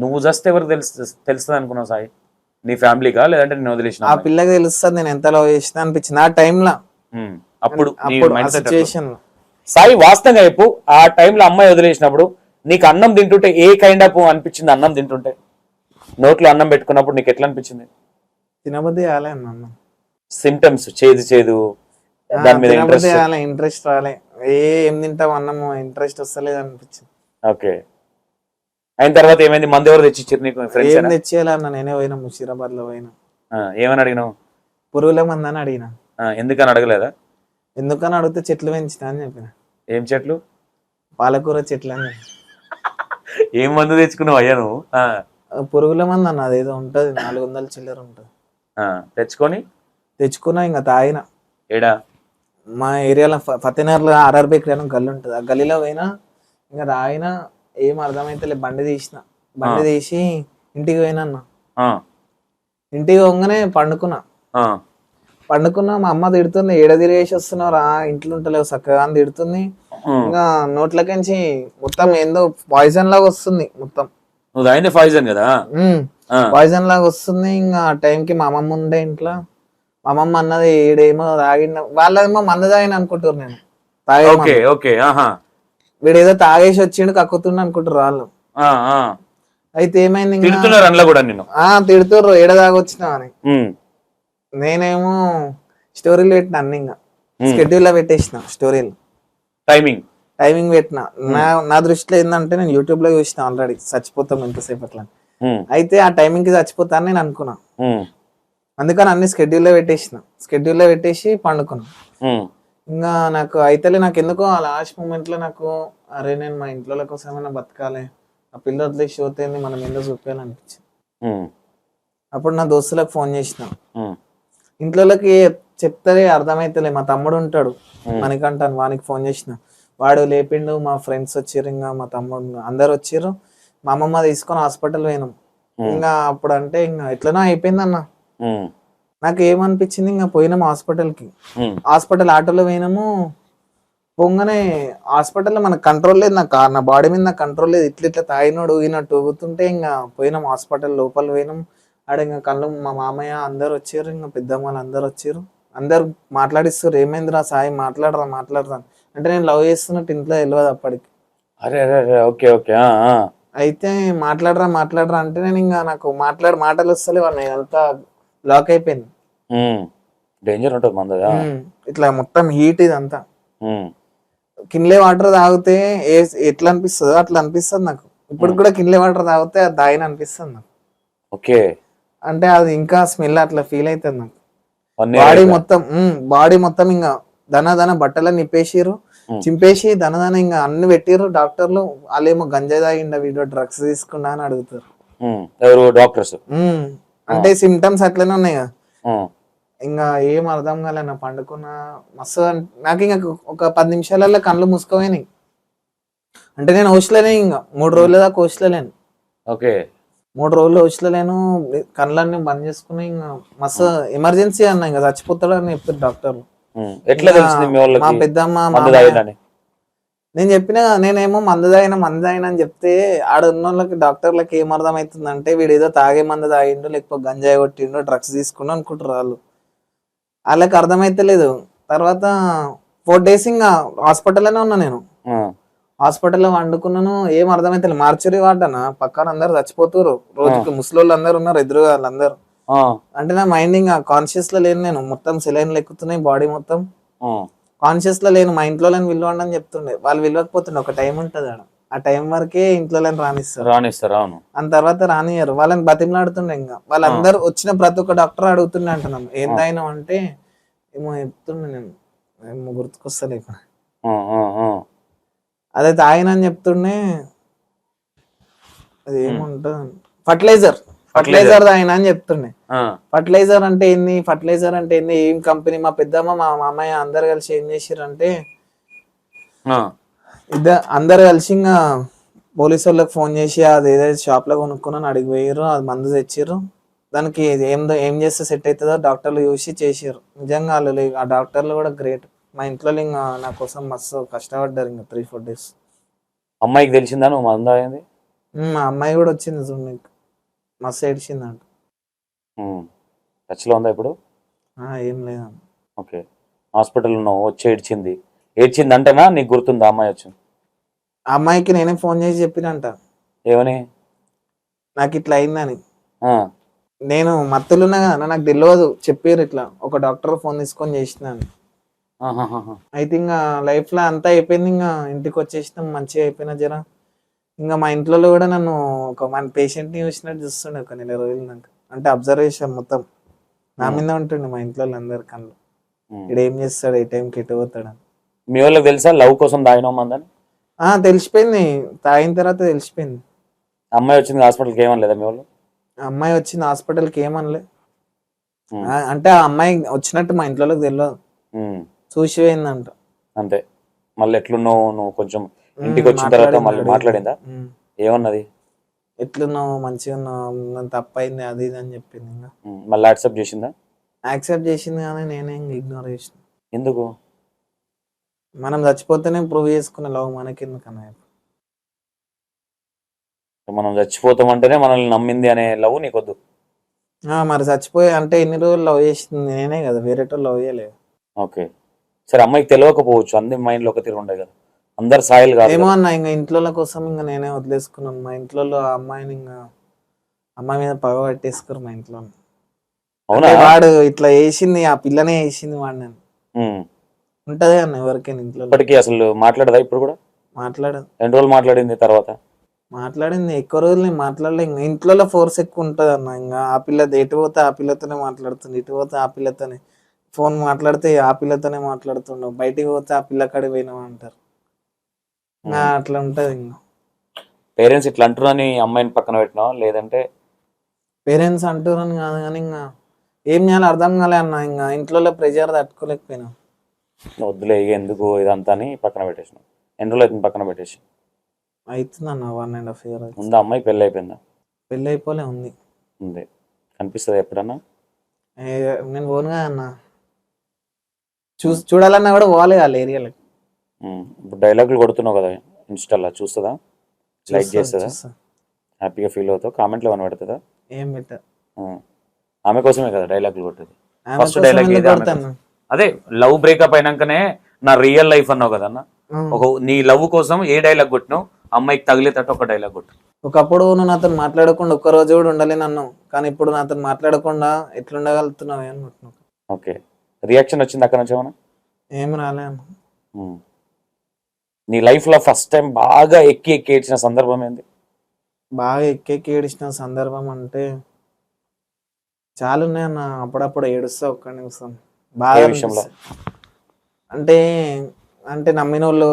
నువ్వు జస్ట్ ఎవరు తెలుసు తెలుస్తుంది అనుకున్నావు సాయి? నీ ఫ్యామిలీకా లేదంటే నేను వదిలేసిన ఆ పిల్లకి తెలుస్తుంది నేను ఎంత లవ్ చేసిన అనిపించింది ఆ టైంలో అప్పుడు సాయి వాస్తవంగా చెప్పు ఆ టైంలో అమ్మాయి వదిలేసినప్పుడు నీకు అన్నం తింటుంటే ఏ కైండ్ ఆఫ్ అనిపించింది అన్నం తింటుంటే? నోట్లో అన్నం పెట్టుకున్నప్పుడు నీకు ఎట్లా అనిపించింది? తినబుద్ధి కాలే అన్న సిమ్టమ్స్ చేదు చేదు దాని మీద ఇంట్రెస్ట్ ఇంట్రెస్ట్ రాలే. ఏ ఏం తింటాం అన్నము ఇంట్రెస్ట్ వస్తలేదు అనిపించింది. ఓకే అయిన తర్వాత ఏమైంది? మంది ఎవరు తెచ్చిచ్చారు నీకు? ఏం ఫ్రెండ్స్ తెచ్చేయాలి అన్న? నేనే పోయినా ముషీరాబాద్లో పోయినా ఏమని అడిగినావు? పురుగుల మంది అని అడిగిన. ఎందుకని అడగలేదా? ఎందుకని అడిగితే చెట్లు పెంచిన అని చెప్పిన. ఏం చెట్లు? పాలకూర చెట్లు అని. ఏం మందు తెచ్చుకున్నావు అయ్యా నువ్వు? పురుగుల మంది అన్న అదేదో ఉంటది నాలుగు వందల చిల్లర ఉంటది. ఆ, తెచ్చుకొని? తెచ్చుకున్నా ఇంకా తాగిన. ఏడా? మా ఏరియాలో ఫతేనగర్లో ఆర్ఆర్ బేకరీ అని గల్లి ఉంటుంది ఆ గల్లీలో పోయినా ఇంకా తాగిన ఏం అర్థమైతే బండి తీసిన. బండి తీసి ఇంటికి పోయినా అన్న. ఆ, ఇంటికి పోగానే పండుకున్నా. పండుకున్నా మా అమ్మ తిడుతుంది ఏడ తిరిగేసి వస్తున్నావు రా? ఇంట్లో ఉంటలేవు చక్కగా అని తిడుతుంది. ఇంకా నోట్లకించి మొత్తం ఏందో పాయిజన్ లాగా వస్తుంది మొత్తం. పాయిజన్ కదా? పాయిజన్ లాగా వస్తుంది. ఇంకా ఆ టైంకి మా అమ్మమ్మ ఉండే ఇంట్లో. మా అమ్మమ్మ అన్నది ఈడేమో తాగిన వాళ్ళేమో మంద తాగిన అనుకుంటారు నేను. ఆహా వీడేదో తాగేసి వచ్చిండు కక్కుతుండు అనుకుంటారు వాళ్ళు. అయితే ఏమైంది ఇంకా? తిడుతున్నారు అందులో కూడా నిన్ను. ఆ తిడుతుర్రు ఏడ తాగొచ్చినావు అని. ఉమ్, నేనేమో స్టోరీలు పెట్టిన అన్ని ఇంకా. స్కెడ్యూల్లో పెట్టేసిన స్టోరీలు. టైమింగ్ టైమింగ్ పెట్టిన. నా నా దృష్టిలో ఏంటంటే నేను యూట్యూబ్లో చూసిన ఆల్రెడీ చచ్చిపోతాం ఎంతసేపు అట్లా. అని. ఉమ్, అయితే ఆ టైమింగ్కి చచ్చిపోతాను నేను అనుకున్నా. ఉమ్, అందుకని అన్ని schedule లో పెట్టేసిన. Schedule లో పెట్టేసి పండుకున్నా. ఉమ్, ఇంకా నాకు అయితేలే నాకు ఎందుకో ఆ లాస్ట్ మూమెంట్లో నాకు అరే నేను మా ఇంట్లో కోసమైనా బతకాలి. ఆ పిల్ల వదిలేసి పోతేంది మనం ఎందుకు చూపించాలనిపించింది అప్పుడు నా దోస్తులకు ఫోన్ చేసిన. ఇంట్లోకి చెప్తే అర్థమైతలే. మా తమ్ముడు ఉంటాడు. మనకంటాను వానికి ఫోన్ చేసిన. వాడు లేపిండు మా ఫ్రెండ్స్ వచ్చిర్రు ఇంకా మా తమ్ముడు అందరు వచ్చిర్రు. మా అమ్మమ్మ తీసుకొని హాస్పిటల్ పోయినాం. ఇంకా అప్పుడు అంటే ఇంకా ఎట్లనో అయిపోయింది అన్న ఉమ్, నాకు ఏమనిపించింది ఇంకా పోయినాం హాస్పిటల్కి. హాస్పిటల్ ఆటోలో పోయినాము. పోగానే హాస్పిటల్లో మనకు కంట్రోల్ లేదు నాకు నా బాడీ మీద నాకు కంట్రోల్ లేదు. ఇట్లా ఇట్లా తాగినోడు ఊగినట్టు ఊగుతుంటే ఇంకా పోయినాం హాస్పిటల్ లోపల పోయినాం. ఆడ ఇంకా కళ్ళు మా మామయ్య అందరు వచ్చారు ఇంకా పెద్దమ్మ వాళ్ళు అందరు వచ్చారు. అందరు మాట్లాడిస్తారు ఏమైందిరా సాయి? మాట్లాడరా మాట్లాడరా. అంటే నేను లవ్ చేస్తున్నట్టు ఇంట్లో తెలియదు అప్పటికి. అరే అరే ఓకే ఓకే. అయితే మాట్లాడరా మాట్లాడరా అంటే నేను ఇంకా నాకు మాట్లాడి మాటలు వస్తలే వాళ్ళు అంతా లాక్ అయిపోయింది. డేంజర్ ఉంటుంది ఉమ్, ఇట్లా మొత్తం హీట్ ఇదంతా. కిన్లే వాటర్ తాగితే ఏ ఎట్లా అనిపిస్తుందో అట్లా అనిపిస్తుంది నాకు. ఇప్పుడు కూడా కిన్లే వాటర్ తాగితే అది తాగిన అనిపిస్తుంది నాకు. ఓకే. అంటే అది ఇంకా స్మెల్ అట్లా ఫీల్ అవుతుంది నాకు. బాడీ మొత్తం బాడీ మొత్తం ఇంకా దన దన బట్టలు నిప్పేసిర్రు Hmm. చింపేసి దన దన ఇంకా అన్ని పెట్టిర్రు డాక్టర్లు. వాళ్ళేమో గంజాయి తాగిండ వీడియో డ్రగ్స్ తీసుకున్నా అని అడుగుతారు. డాక్టర్స్? అంటే సిమ్టమ్స్ అట్లనే ఉన్నాయి కదా ఇంకా ఏం అర్థం కాలే నా పండుకున్న మస్తు నాకు ఇంకా ఒక పది నిమిషాలలో కళ్ళు మూసుకోపోయినాయి. అంటే నేను హోస్టలేనే ఇంకా మూడు రోజుల దాకా హోస్టలేను ఓకే. మూడు రోజులు హోస్టలేను కళ్ళన్నీ బంద్ చేసుకుని ఇంకా మస్తు ఎమర్జెన్సీ అన్న ఇంకా చచ్చిపోతాడు అని చెప్పారు డాక్టర్లు. ఉమ్, ఎట్లా తెలిసింది మీ పెద్దమ్మ నేను చెప్పిన నేనేమో మందు తాగిన మందు తాగిన అని చెప్తే ఆడ ఉన్న వాళ్ళకి డాక్టర్లకి ఏం అర్థం అవుతుందంటే వీడు ఏదో తాగే మందు తాగిండు లేకపోతే గంజాయి కొట్టిండు డ్రగ్స్ తీసుకుండు అనుకుంటారు వాళ్ళు. వాళ్ళకి అర్థమైతలేదు. తర్వాత ఫోర్ డేస్ ఇంకా హాస్పిటల్లోనే ఉన్నా నేను. హాస్పిటల్లో వండుకున్నాను ఏం అర్థమైతే మార్చరీ వాడనా పక్కన అందరు చచ్చిపోతురు రోజుకి ముసలోళ్ళు అందరు ఉన్నారు ఎదురుగా వాళ్ళందరూ. అంటే నా మైండ్ ఇంకా కాన్షియస్లో లేను నేను. మొత్తం సెలైన్లు ఎక్కుతున్నాయి బాడీ మొత్తం. ఉమ్, కాన్షియస్లో లేను మా ఇంట్లో లేని విలువండి అని చెప్తుండే. వాళ్ళు విలువకపోతుండే ఒక టైం ఉంటుంది ఆడ. ఆ టైం వరకే ఇంట్లో లేని రానిస్తారు. రానిస్తారు అవును. ఆ తర్వాత రానియరు వాళ్ళని బతిమలాడుతుండే ఇంకా. వాళ్ళందరూ వచ్చిన ప్రతి ఒక్క డాక్టర్ అడుగుతుండే అంటున్నాం ఏం తాగినాం అంటే ఏమో చెప్తుండే నేను. ఏమో గుర్తుకొస్తలే ఇప్పుడు. ఆ, ఆ, ఆ. అదే తాగినని చెప్తుండే అది ఏముంటుంది? ఫర్టిలైజర్. ఫర్టిలైజర్ తాగినా అని చెప్తుండే. ఫర్టిలైజర్ అంటే ఏంది? ఫర్టిలైజర్ అంటే ఏంది? ఏం కంపెనీ? మా పెద్దమ్మ మా మామయ్య అందరు కలిసి ఏం చేసిరంటే ఇద్దరు అందరు కలిసి ఇంకా పోలీసు వాళ్ళకి ఫోన్ చేసి అది ఏదైతే షాప్లో కొనుక్కున్నాను అడిగి పోయారు అది మందు తెచ్చిర్రు. దానికి ఏం ఏం చేస్తే సెట్ అవుతుందో డాక్టర్లు చూసి చేసారు నిజంగా వాళ్ళు ఆ డాక్టర్లు కూడా గ్రేట్. మా ఇంట్లో ఇంకా నా కోసం మస్తు కష్టపడ్డారు ఇంకా త్రీ ఫోర్ డేస్. అమ్మాయికి తెలిసిందా నువ్వు మందు మా అమ్మాయి కూడా వచ్చింది చూడు నీకు. మస్తు ఏడ్చిందంట. టచ్లో ఉందా ఇప్పుడు? ఆ, ఏం లేదన్న ఓకే. హాస్పిటల్ ఉన్నావు వచ్చి ఏడ్చింది. ఏడ్చింది అంటేనా నీకు గుర్తుందా? అమ్మాయి వచ్చింది. ఆ అమ్మాయికి నేనే ఫోన్ చేసి చెప్పినంట. ఏమని నాకు ఇట్లా అయిందని. ఆ, నేను మత్తులు ఉన్నా కదా నాకు తెలియదు చెప్పారు ఇట్లా. ఒక డాక్టర్ ఫోన్ తీసుకొని చేసినాను. ఆహాహాహా. అయితే ఇంకా లైఫ్లో అంతా అయిపోయింది. ఇంకా ఇంటికి వచ్చేసినాం మంచిగా అయిపోయినా జర. ఇంకా మా ఇంట్లో కూడా నన్ను ఒక మన పేషెంట్ని చూసినట్టు చూస్తుండే ఒక నెల రోజులు నాకు. అంటే అబ్జర్వేషన్ మొత్తం. నా Hmm. మీద ఉంటుండే మా ఇంట్లో అందరి కళ్ళు. ఇక్కడ ఏం చేస్తాడు ఏ టైంకి ఎటు పోతాడు మీ వాళ్ళకి తెలుసా? లవ్ కోసం మందని ఆ తెలిసిపోయింది. తాగిన తర్వాత తెలిసిపోయింది. అమ్మాయి వచ్చింది హాస్పిటల్కి ఏమని లేదా మీ వాళ్ళు అమ్మాయి వచ్చింది హాస్పిటల్కి ఏమనలే. ఉమ్. ఆ, అంటే ఆ అమ్మాయి వచ్చినట్టు మా ఇంట్లో తెలియదు. చూసి పోయిందంట. అంతే. మళ్ళీ ఎట్లున్నావు? నువ్వు కొంచెం ఇంటికి వచ్చిన తర్వాత మళ్ళీ మాట్లాడింది. ఏమన్నది? ఎట్లున్నావు? మంచిగా ఉన్నావు? తప్పైంది అది ఇది అని చెప్పింది ఇంకా. మళ్ళీ యాక్సెప్ట్ చేసిందా? యాక్సెప్ట్ చేసింది కానీ నేనే ఇగ్నోర్ చేసిన. ఎందుకు? మనం చచ్చిపోతేనే ప్రూవ్ చేసుకున్న లవ్ మనకెందుకన్నా మనం చచ్చిపోతాం అంటేనే మనల్ని నమ్మింది అనే లవ్ నీకొద్దు. ఆ, మరి చచ్చిపోయి అంటే ఎన్ని రోజులు లవ్ చేసింది నేనే కదా వేరేటో లవ్ చేయలేదు. ఓకే. సరే అమ్మాయికి తెలియకపోవచ్చు అందరి మైండ్లో ఒక తీరు ఉండే కదా. అందరు సాయిల్ కాదు ఏమో. అన్న ఇంకా ఇంట్లో కోసం ఇంకా నేనే వదిలేసుకున్నాను. మా ఇంట్లో ఆ అమ్మాయిని ఇంకా అమ్మాయి మీద పగ పట్టేసుకోరు మా ఇంట్లో అవునా? వాడు ఇట్లా వేసింది ఆ పిల్లనే వేసింది వాడు నేను. ఉంటది అన్న ఎవరికైనా ఇంట్లో ఇప్పటికీ అసలు మాట్లాడదా ఇప్పుడు కూడా? మాట్లాడదు. రెండు రోజులు మాట్లాడింది తర్వాత? మాట్లాడింది ఎక్కువ రోజులు నేను మాట్లాడలే. ఇంకా ఇంట్లో ఫోర్స్ ఎక్కువ ఉంటుంది అన్న. ఇంకా ఆ పిల్ల ఎటు పోతే ఆ పిల్లతోనే మాట్లాడుతుంది ఇటు పోతే ఆ పిల్లతోనే. ఫోన్ మాట్లాడితే ఆ పిల్లతోనే మాట్లాడుతుండవు బయటికి పోతే ఆ పిల్ల కాడికి పోయినావు అంటారు. అట్లా ఉంటది ఇంకా. పేరెంట్స్ ఇట్లా అంటున్నాని అమ్మాయిని పక్కన పెట్టినావా? లేదంటే పేరెంట్స్ అంటారని కాదు కానీ ఇంకా ఏం చేయాలో అర్థం కాలే అన్న. ఇంకా ఇంట్లో ప్రెజర్ తట్టుకోలేకపోయినా. వద్దులే ఇక ఎందుకు ఇదంతా అని పక్కన పెట్టేసినాం ఎన్ని రోజులు అవుతుంది పక్కన పెట్టేసి? అవుతుంది అన్న వన్ అండ్ హాఫ్ ఇయర్ ఉందా అమ్మాయి పెళ్ళి అయిపోయిందా? పెళ్ళి అయిపోలే ఉంది. ఉంది. కనిపిస్తుంది ఎప్పుడన్నా? నేను పోనుగా అన్న. చూసి చూడాలన్నా కూడా పోవాలి వాళ్ళ ఏరియాలో ఉమ్. ఇప్పుడు డైలాగులు కొడుతున్నావు కదా ఇన్స్టాలో చూస్తుందా? లైక్ చేస్తుందా? హ్యాపీగా ఫీల్ అవుతావు? కామెంట్లో ఏమైనా పెడుతుందా ఏం పెట్టారు ఆ. ఆమె కోసమే కదా డైలాగులు కొట్టేది. ఆమె కొడతాను? అదే లవ్ బ్రేకప్ అయినాకనే నా రియల్ లైఫ్ అన్నావు కదా అన్న. ఒక నీ లవ్ కోసం ఏ డైలాగ్ కొట్టినావు? అమ్మాయికి తగిలేటట్టు ఒక డైలాగ్ కొట్టు. ఒకప్పుడు నువ్వు నాతో మాట్లాడకుండా ఒక్క రోజు కూడా ఉండలేను అన్నావు. కానీ ఇప్పుడు నాతో మాట్లాడకుండా ఎట్లుండగలుగుతున్నావు అని అంటున్నావు. ఓకే రియాక్షన్ వచ్చింది అక్కడ నుంచి ఏమన్నా? ఏం రాలే అన్న. నీ లైఫ్లో ఫస్ట్ టైం బాగా ఎక్కి ఎక్కి ఏడ్చిన సందర్భం ఏంది? బాగా ఎక్కెక్కి ఏడిచిన సందర్భం అంటే చాలా ఉన్నాయన్న అప్పుడప్పుడు ఏడుస్తా ఒక్క నిమిషం. బాగా ఏ విషయంలో? అనిపిస్తది. అంటే అంటే నమ్మిన వాళ్ళు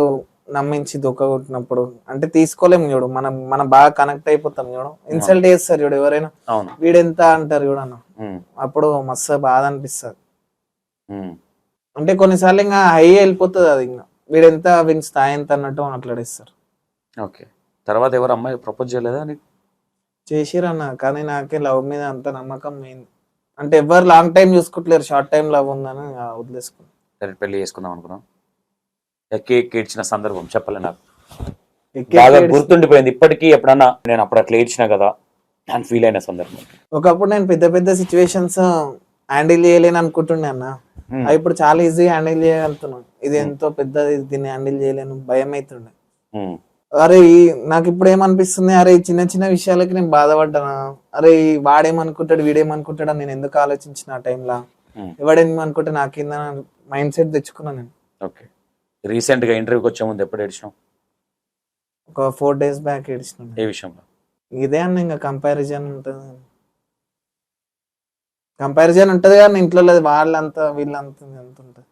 నమ్మించి దొక్క కొట్టినప్పుడు అంటే తీసుకోలేము చూడు మనం మనం బాగా కనెక్ట్ అయిపోతాం చూడు. ఇన్సల్ట్ చేస్తారు చూడు ఎవరైనా. అవును. వీడెంత అంటారు చూడు అన్న. ఉమ్. అప్పుడు మస్తు బాధ అనిపిస్తుంది. ఉమ్. అంటే కొన్నిసార్లు ఇంకా హై వెళ్ళిపోతుంది అది ఇంకా. వీడెంత వీని స్థాయి ఎంత అన్నట్టు మాట్లాడేస్తారు. ఓకే. తర్వాత ఎవరు అమ్మాయి ప్రపోజ్ చేయలేదా నీకు? చేసిరన్న కానీ నాకే లవ్ మీద అంత నమ్మకం పోయింది అంటే ఎవరు లాంగ్ టైం చూసుకుంటలేరు షార్ట్ టైం లవ్ ఉందని వదిలేసుకున్నాను డైరెక్ట్ పెళ్ళి చేసుకుందాం అనుకున్నాం. ఎక్కి ఎక్కి ఏడ్చిన సందర్భం చెప్పలే నాకు. బాగా గుర్తుండిపోయింది. ఇప్పటికీ ఎప్పుడన్నా నేను అప్పుడు అట్లా ఏడ్చిన కదా అని ఫీల్ అయిన సందర్భం. ఒకప్పుడు నేను పెద్ద పెద్ద సిచ్యువేషన్స్ హ్యాండిల్ చేయలేను అనుకుంటుండే అన్న. Hmm. అవి ఇప్పుడు చాలా ఈజీగా హ్యాండిల్ చేయగలుగుతున్నాను ఇది ఎంతో పెద్దది దీన్ని హ్యాండిల్ చేయలేను భయం అవుతుండే ఉమ్. అరే నాకు ఇప్పుడు ఏమనిపిస్తుంది? అరే చిన్న చిన్న విషయాలకి నేను బాధపడ్డానా? అరే వాడేమనుకుంటాడు వీడేమనుకుంటాడు అని నేను ఎందుకు ఆలోచించిన ఆ టైంలో Hmm. ఎవడేమనుకుంటే నా కింద మైండ్ సెట్ తెచ్చుకున్నాను నేను. ఓకే రీసెంట్గా ఇంటర్వ్యూకి వచ్చే ముందు ఎప్పుడు ఏడ్చినావు? ఒక ఫోర్ డేస్ బ్యాక్ ఏడిచిన ఏ విషయంలో? ఇదే అన్న ఇంకా కంపారిజన్ ఉంటుంది. కంపారిజన్ ఉంటది కానీ ఇంట్లో లేదు. వాళ్ళంతా వీళ్ళంతా ఎంత ఉంటుంది.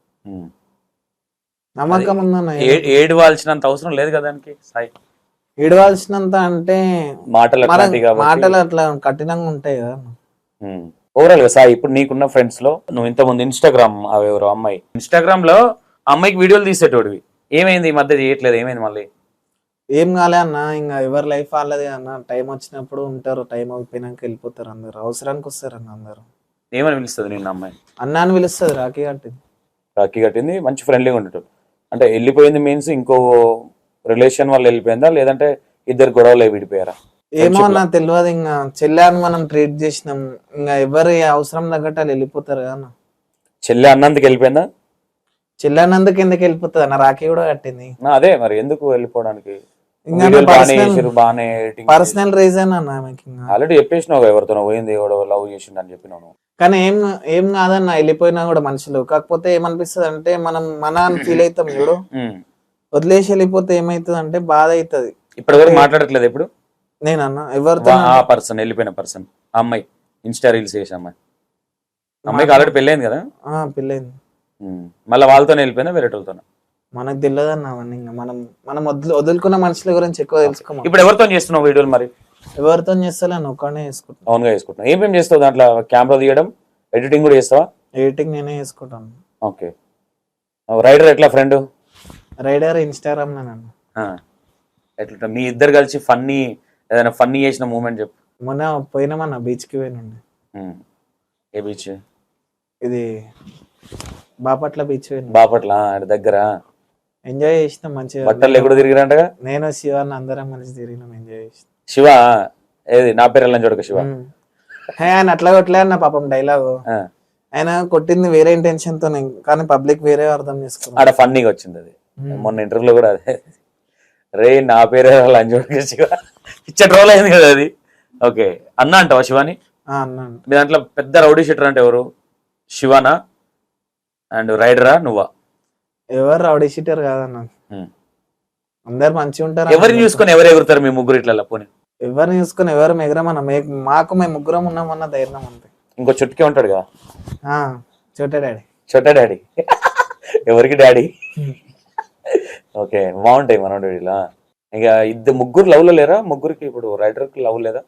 నమ్మకం ఉందన్న ఏడవాల్సినంత అవసరం లేదు కదా దానికి? సాయి. ఏడవాల్సినంత అంటే మాటలు మాటలు అట్లా కఠినంగా ఉంటాయి కదా ఓవరాల్గా సాయి ఇప్పుడు నీకున్న ఫ్రెండ్స్లో నువ్వు ఇంతకుముందు ఇన్స్టాగ్రామ్ ఎవరో అమ్మాయి. ఇన్స్టాగ్రామ్లో అమ్మాయికి వీడియోలు తీసేటోడివి. ఏమైంది ఈ మధ్య చేయట్లేదు ఏమైంది మళ్ళీ? ఏం కాలే అన్న ఇంకా ఎవరి లైఫ్ వాళ్ళది అన్న. టైం వచ్చినప్పుడు ఉంటారు టైం అయిపోయినాక వెళ్ళిపోతారు అందరు. అవసరానికి వస్తారు అన్న అందరు. ఏమని పిలుస్తుంది నిన్న అమ్మాయి? అన్న అని పిలుస్తుంది రాఖీ కట్టింది. రాఖీ కట్టింది మంచి ఫ్రెండ్లీగా ఉండేటోడు అంటే వెళ్ళిపోయింది మీన్స్ ఇంకో రిలేషన్ వల్ల వెళ్ళిపోయిందా? లేదంటే ఇద్దరు గొడవలు విడిపోయారా? ఏమో నాకు తెలియదు ఇంకా చెల్లె అని మనం ట్రీట్ చేసినాం. ఇంకా ఎవరి అవసరం తగ్గట్టు వాళ్ళు వెళ్ళిపోతారు కదా. చెల్లె అన్నందుకు వెళ్ళిపోయిందా? చెల్లె అన్నందుకు ఎందుకు వెళ్ళిపోతుంది అన్న? రాఖీ కూడా కట్టింది. అదే మరి ఎందుకు వెళ్ళిపోవడానికి? పర్సనల్ రీజన్ అన్న ఆల్రెడీ చెప్పేసినావు ఎవరితో పోయింది ఎవడో లవ్ చేసిండు అని చెప్పినాను కానీ ఏం ఏం కాదన్న వెళ్ళిపోయినా కూడా మనుషులు. కాకపోతే ఏమనిపిస్తుంది అంటే మనం మన అని ఫీల్ అవుతాం చూడు. వదిలేసి వెళ్ళిపోతే ఏమైతుంది అంటే బాధ అవుతుంది ఇప్పటి వరకు మాట్లాడట్లేదు ఎప్పుడు నేనన్న ఎవరితో ఆ పర్సన్ వెళ్ళిపోయిన పర్సన్ అమ్మాయి ఇన్స్టా రీల్స్ చేసే అమ్మాయి. అమ్మాయికి ఆల్రెడీ పెళ్ళైంది కదా? పెళ్ళైంది. మళ్ళీ వాళ్ళతోనే వెళ్ళిపోయినా వేరే వాళ్ళతో మనకు తెలియదు అన్న అవన్నీ ఇంకా. మనం మనం వదిలి వదులుకున్న మనుషుల గురించి ఎక్కువ తెలుసుకోమా. ఇప్పుడు ఎవరితో చేస్తున్నావు వీడియోలు మరి? ఎవరితో చేస్తలేను ఒక్కనే చేసుకుంటాను అవునుగా చేసుకుంటున్నావు ఏమేం చేస్తావు దాంట్లో? కెమెరా తీయడం? ఎడిటింగ్ కూడా చేస్తావా? ఎడిటింగ్ నేనే చేసుకుంటాను. ఓకే. రైడర్ ఎట్లా ఫ్రెండ్? రైడర్ ఇన్స్టాగ్రామ్ నన్ను ఎట్లా మీ ఇద్దరు కలిసి ఫన్నీ ఏదైనా ఫన్నీ చేసిన మూమెంట్ చెప్పు. మొన్న పోయినామన్న బీచ్కి పోయినండి. ఏ బీచ్? ఇది బాపట్ల బీచ్ బాపట్ల దగ్గర. ఎంజాయ్ చేసినాం మంచిగా. బట్టలు ఎక్కడ తిరిగిరంటగా? నేను శివాన్ని అందరం కలిసి తిరిగినాం ఎంజాయ్ చేసినాం. శివ ఏది? నా పేరు వెళ్ళని చూడక శివ. హే, ఆయన అట్లా కొట్టలే అన్న పాపం డైలాగ్. ఆయన కొట్టింది వేరే ఇంటెన్షన్తో కానీ పబ్లిక్ వేరే అర్థం చేసుకున్నాం ఆడ ఫన్నీగా వచ్చింది అది. మొన్న ఇంటర్వ్యూలో కూడా అదే. రే నా పేరే లంచ్ చూడక శివ. ఇచ్చే ట్రోల్ అయింది కదా అది. ఓకే. అన్న అంటావా శివాని? మీ దాంట్లో పెద్ద రౌడీ షీటర్ అంటే ఎవరు? శివానా? అండ్ రైడరా నువ్వా? ఎవరు రౌడీ షీటర్ కాదన్న. అందరు మంచిగా ఉంటారు? ఎవరిని చూసుకొని ఎవరు ఎగురుతారు మీ ముగ్గురు ఇట్లా పోనీ? ఎవరిని చూసుకొని ఎవరు ఎగరమన్న? మాకు మేము ముగ్గురం ఉన్నామన్న ధైర్యం అంతే. ఇంకో చుట్టుకే ఉంటాడు కదా? ఆ, చోటా డాడీ. చోటా డాడీ. ఎవరికి డాడీ? ఓకే బాగుంటాయి మనోడిలా ఇక ఇద్దరు ముగ్గురు లవ్లో లేరా? ముగ్గురికి ఇప్పుడు రైడర్కి లవ్ లేదా?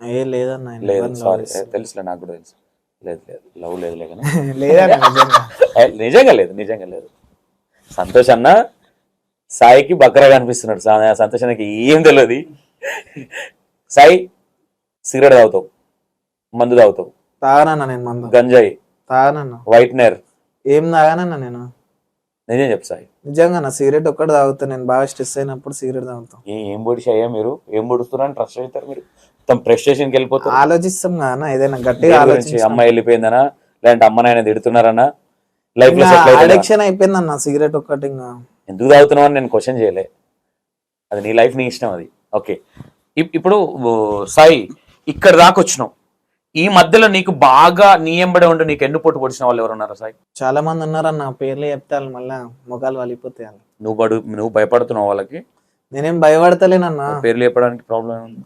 ఏ లేదన్న లేదు సారీ. తెలుసులే నాకు కూడా తెలుసు. లేదు లేదు లవ్ లేదులే కానీ లేదన్న నిజంగా. ఏ, నిజంగా లేదు నిజంగా లేదు. సంతోష్ అన్న సాయికి బక్రా కనిపిస్తున్నాడు సా- సంతోష్ అన్నకి ఏం తెలియదు సాయి సిగరెట్ తాగుతావు. మందు తాగుతావు. తాగనన్న నేను మందు. గంజాయి. తాగనన్న. వైట్నర్. ఏం తాగానన్న నేను? నిజం చెప్పు సాయి. నిజంగా నా సిగరెట్ ఒక్కటి తాగుతా. నేను బాగా స్ట్రెస్ అయినప్పుడు సిగరెట్ తాగుతాం. ఏ- ఏం పొడిచాయా మీరు? ఏం పొడుస్తున్నారని ట్రస్ట్ అవుతారు మీరు. మొత్తం ప్రెస్టేషన్కి వెళ్ళిపోతారు. ఆలోచిస్తాం కదా ఏదైనా గట్టిగా ఆలోచించాం అమ్మాయి వెళ్ళిపోయిందనా? లేదంటే అమ్మ నాయన తిడుతున్నారనా? లైఫ్లో సెటిల్? అడిక్షన్ అయిపోయింది అన్న సిగరెట్ ఒక్కటి ఎందుకు తాగుతున్నావు అని నేను క్వశ్చన్ చేయలే. అది నీ లైఫ్ నీ ఇష్టం అది. ఓకే ఇప్- ఇప్పుడు సాయి ఇక్కడ దాకా వచ్చినావు. ఈ మధ్యలో నీకు బాగా నీ ఎంబడే ఉండి నీకు ఎన్ను పొట్టు పొడిచిన వాళ్ళు ఎవరు ఉన్నారు సాయి? చాలా మంది ఉన్నారన్న పేర్లు చెప్తే వాళ్ళు మళ్ళా ముఖాలు వలిపోతాయి. నువ్వు పడు నువ్వు భయపడుతున్నావు వాళ్ళకి? నేనేం భయపడతలేనన్న. పేర్లు చెప్పడానికి ప్రాబ్లం ఉంది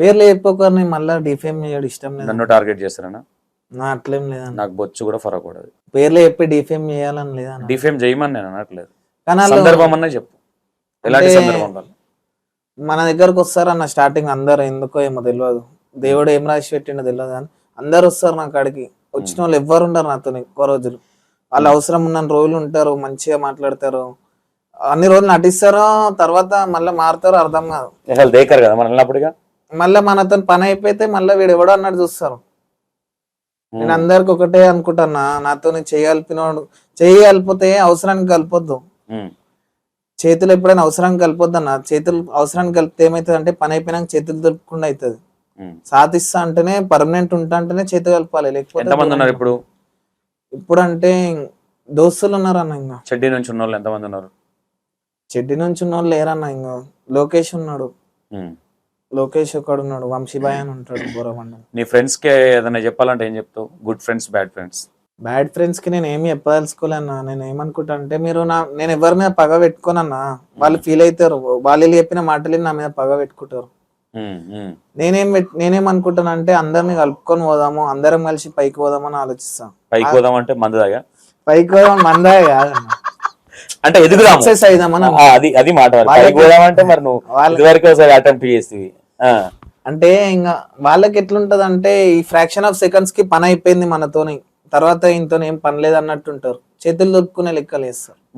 పేర్లు చెప్పుకోకని మళ్ళా డిఫేమ్ చేయడం ఇష్టం లేదు. నన్ను టార్గెట్ చేస్తారనా? నా అట్లేం లేదన్న. నాకు బొచ్చు కూడా ఫరక్ పడదు. పేర్లు చెప్పి డిఫేమ్ చేయాలని లేదన్న. డిఫేమ్ చేయమని నేను అనట్లేదు. కానీ వాళ్ళు సందర్భం అన్నా చెప్పు. ఎలాంటి అంటే- సందర్భం ఉండాలి మన దగ్గరకు వస్తారన్న స్టార్టింగ్ అందరు ఎందుకో ఏమో తెలియదు దేవుడు ఏం రాసి పెట్టిండో తెలియదు కానీ అందరు వస్తారు నా కాడికి వచ్చిన వాళ్ళు ఎవ్వరు ఉండరు నాతో ఎక్కువ రోజులు. వాళ్ళు అవసరం ఉన్న రోజులు ఉంటారు మంచిగా మాట్లాడతారు. అన్ని రోజులు నటిస్తారో తర్వాత మళ్ళీ మారుతారో అర్థం కాదు. అసలు దేకరు కదా మనం వెళ్ళినప్పుడుగా మళ్ళీ మనతో పని అయిపోతే మళ్ళీ వీడు ఎవడో అన్నట్టు చూస్తారు. నేను అందరికి ఒకటే అనుకుంటానా నాతో చేయగలిపినోడు చేయగలిపోతే అవసరానికి కలపొద్దు. చేతులు ఎప్పుడైనా అవసరానికి కలపొద్దు అన్న చేతులు అవసరానికి కలిపితే ఏమవుతుంది అంటే పని అయిపోయినాక చేతులు దొరకకుండా అవుతుంది. సాధిస్తా అంటేనే పర్మనెంట్ ఉంటా అంటేనే చేతి కలపాలి లేకపోతే ఉన్నారు ఇప్పుడు? ఇప్పుడు అంటే దోస్తులు ఉన్నారన్న ఇంకా చెడ్డీ నుంచి ఉన్న వాళ్ళు ఎంతమంది ఉన్నారు? చెడ్డి నుంచి ఉన్న వాళ్ళు లేరన్న ఇంకా లోకేష్ ఉన్నాడు. లోకేష్ ఒకడు ఉన్నాడు వంశీబాయ్ అని ఉంటాడు బోరమండం నీ ఫ్రెండ్స్కి ఏదైనా చెప్పాలంటే ఏం చెప్తావు? Good friends bad friends? Bad ఫ్రెండ్స్కి నేను ఏమి చెప్పదలుచుకోలేనా నేను ఏమనుకుంటా అంటే మీరు నా నేను ఎవరి మీద పగ పెట్టుకోనన్నా వాళ్ళు ఫీల్ అవుతారు వాళ్ళు చెప్పిన మాటలు నా మీద పగ పెట్టుకుంటారు. నేనేం పెట్- నేనేం అనుకుంటాను అంటే అందరిని కలుపుకొని పోదాము అందరం కలిసి పైకి పోదామని ఆలోచిస్తాం పైకి పోదాం అంటే మందు దాగా పైకి పోదాం మందే కాదన్న. అంటే ఆ, అది అది మాట అంటే మరి నువ్వు ఇదివరకు ఒకసారి అటెంప్ట్ చేస్తేవి అంటే ఇంకా వాళ్ళకి ఎట్లుంటది అంటే ఈ ఫ్రాక్షన్ ఆఫ్ సెకండ్స్కి పని అయిపోయింది మనతోని. తర్వాత ఇంతో ఏం పని లేదు అన్నట్టు ఉంటారు చేతులు దొరుకునే లెక్కలు వేస్తారు.